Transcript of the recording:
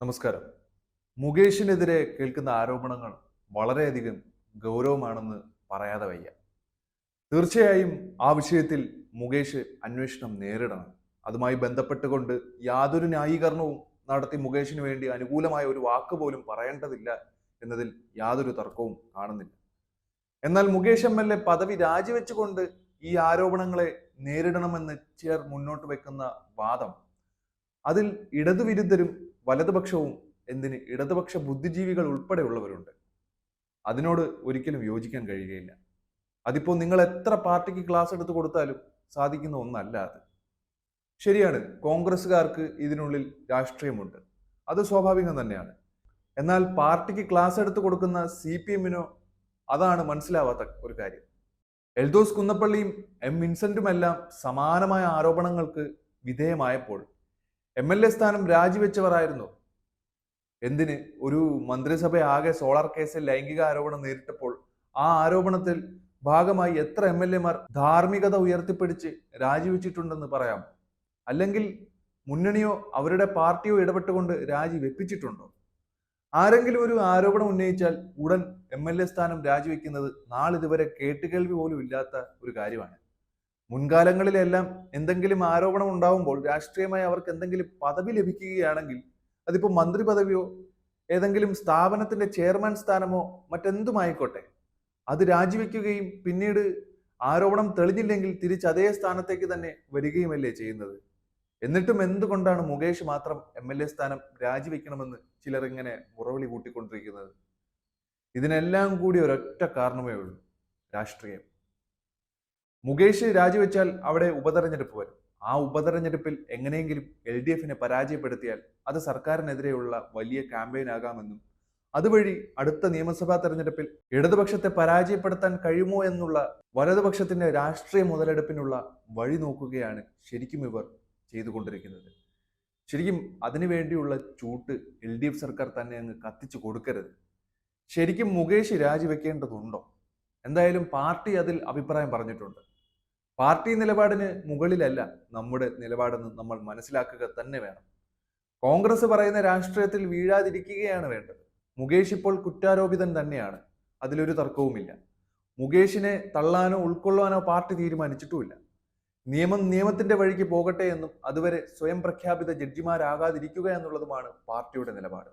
നമസ്കാരം. മുകേഷിനെതിരെ കേൾക്കുന്ന ആരോപണങ്ങൾ വളരെയധികം ഗൗരവമാണെന്ന് പറയാതെ വയ്യ. തീർച്ചയായും ആ വിഷയത്തിൽ മുകേഷ് അന്വേഷണം നേരിടണം. അതുമായി ബന്ധപ്പെട്ടുകൊണ്ട് യാതൊരു ന്യായീകരണവും നടത്തി മുകേഷിന് വേണ്ടി അനുകൂലമായ ഒരു വാക്ക് പോലും പറയേണ്ടതില്ല എന്നതിൽ യാതൊരു തർക്കവും കാണുന്നില്ല. എന്നാൽ മുകേഷ് എം എൽ എ പദവി രാജിവെച്ചുകൊണ്ട് ഈ ആരോപണങ്ങളെ നേരിടണമെന്ന് ചിലർ മുന്നോട്ട് വെക്കുന്ന വാദം അതിൽ ഇടതുവിരുദ്ധരും വലതുപക്ഷവും എന്തിന് ഇടതുപക്ഷ ബുദ്ധിജീവികൾ ഉൾപ്പെടെയുള്ളവരുണ്ട്. അതിനോട് ഒരിക്കലും യോജിക്കാൻ കഴിയുകയില്ല. അതിപ്പോൾ നിങ്ങൾ എത്ര പാർട്ടിക്ക് ക്ലാസ് എടുത്ത് കൊടുത്താലും സാധിക്കുന്ന ഒന്നല്ല അത്. ശരിയാണ് കോൺഗ്രസ്സുകാർക്ക് ഇതിനുള്ളിൽ രാഷ്ട്രീയമുണ്ട്. അത് സ്വാഭാവികം തന്നെയാണ്. എന്നാൽ പാർട്ടിക്ക് ക്ലാസ് എടുത്ത് കൊടുക്കുന്ന സി പി എമ്മിനോ അതാണ് മനസ്സിലാവാത്ത ഒരു കാര്യം. എൽദോസ് കുന്നപ്പള്ളിയും എം വിൻസെന്റുമെല്ലാം സമാനമായ ആരോപണങ്ങൾക്ക് വിധേയമായപ്പോൾ എം എൽ എ സ്ഥാനം രാജിവെച്ചവരായിരുന്നു. എന്തിന്? ഒരു മന്ത്രിസഭ ആകെ സോളാർ കേസിൽ ലൈംഗിക ആരോപണം നേരിട്ടപ്പോൾ ആ ആരോപണത്തിൽ ഭാഗമായി എത്ര എം എൽ എമാർ ധാർമ്മികത ഉയർത്തിപ്പിടിച്ച് രാജിവെച്ചിട്ടുണ്ടെന്ന് പറയാം. അല്ലെങ്കിൽ മുന്നണിയോ അവരുടെ പാർട്ടിയോ ഇടപെട്ടുകൊണ്ട് രാജി വെപ്പിച്ചിട്ടുണ്ടോ? ആരെങ്കിലും ഒരു ആരോപണം ഉന്നയിച്ചാൽ ഉടൻ എം എൽ എ സ്ഥാനം രാജിവെക്കുന്നത് നാളിതുവരെ കേട്ടുകേൾവി പോലും ഇല്ലാത്ത ഒരു കാര്യമാണ്. മുൻകാലങ്ങളിലെല്ലാം എന്തെങ്കിലും ആരോപണം ഉണ്ടാവുമ്പോൾ രാഷ്ട്രീയമായി അവർക്ക് എന്തെങ്കിലും പദവി ലഭിക്കുകയാണെങ്കിൽ അതിപ്പോൾ മന്ത്രി പദവിയോ ഏതെങ്കിലും സ്ഥാപനത്തിന്റെ ചെയർമാൻ സ്ഥാനമോ മറ്റെന്തുമായിക്കോട്ടെ? അത് രാജിവെക്കുകയും പിന്നീട് ആരോപണം തെളിഞ്ഞില്ലെങ്കിൽ തിരിച്ച് അതേ സ്ഥാനത്തേക്ക് തന്നെ വരികയുമല്ലേ ചെയ്യുന്നത്? എന്നിട്ടും എന്തുകൊണ്ടാണ് മുകേഷ് മാത്രം എം എൽ എ സ്ഥാനം രാജിവെക്കണമെന്ന് ചിലർ ഇങ്ങനെ മുറവിളി കൂട്ടിക്കൊണ്ടിരിക്കുന്നത്? ഇതിനെല്ലാം കൂടി ഒരൊറ്റ കാരണമേ ഉള്ളൂ രാഷ്ട്രീയം. മുകേഷ് രാജിവെച്ചാൽ അവിടെ ഉപതെരഞ്ഞെടുപ്പ് വരും. ആ ഉപതെരഞ്ഞെടുപ്പിൽ എങ്ങനെയെങ്കിലും എൽ ഡി എഫിനെ പരാജയപ്പെടുത്തിയാൽ അത് സർക്കാരിനെതിരെയുള്ള വലിയ ക്യാമ്പയിൻ ആകാമെന്നും അതുവഴി അടുത്ത നിയമസഭാ തെരഞ്ഞെടുപ്പിൽ ഇടതുപക്ഷത്തെ പരാജയപ്പെടുത്താൻ കഴിയുമോ എന്നുള്ള വലതുപക്ഷത്തിന്റെ രാഷ്ട്രീയ മുതലെടുപ്പിനുള്ള വഴി നോക്കുകയാണ് ശരിക്കും ഇവർ ചെയ്തുകൊണ്ടിരിക്കുന്നത്. ശരിക്കും അതിനുവേണ്ടിയുള്ള ചൂട്ട് എൽ ഡി എഫ് സർക്കാർ തന്നെ അങ്ങ് കത്തിച്ചു കൊടുക്കരുത്. ശരിക്കും മുകേഷ് രാജിവെക്കേണ്ടതുണ്ടോ? എന്തായാലും പാർട്ടി അതിൽ അഭിപ്രായം പറഞ്ഞിട്ടുണ്ട്. പാർട്ടി നിലപാടിന് മുകളിലല്ല നമ്മുടെ നിലപാടെന്ന് നമ്മൾ മനസ്സിലാക്കുക തന്നെ വേണം. കോൺഗ്രസ് പറയുന്ന രാഷ്ട്രീയത്തിൽ വീഴാതിരിക്കുകയാണ് വേണ്ടത്. മുകേഷ് ഇപ്പോൾ കുറ്റാരോപിതൻ തന്നെയാണ്. അതിലൊരു തർക്കവുമില്ല. മുകേഷിനെ തള്ളാനോ ഉൾക്കൊള്ളാനോ പാർട്ടി തീരുമാനിച്ചിട്ടുമില്ല. നിയമം നിയമത്തിന്റെ വഴിക്ക് പോകട്ടെ എന്നും അതുവരെ സ്വയം പ്രഖ്യാപിത ജഡ്ജിമാരാകാതിരിക്കുക എന്നുള്ളതുമാണ് പാർട്ടിയുടെ നിലപാട്.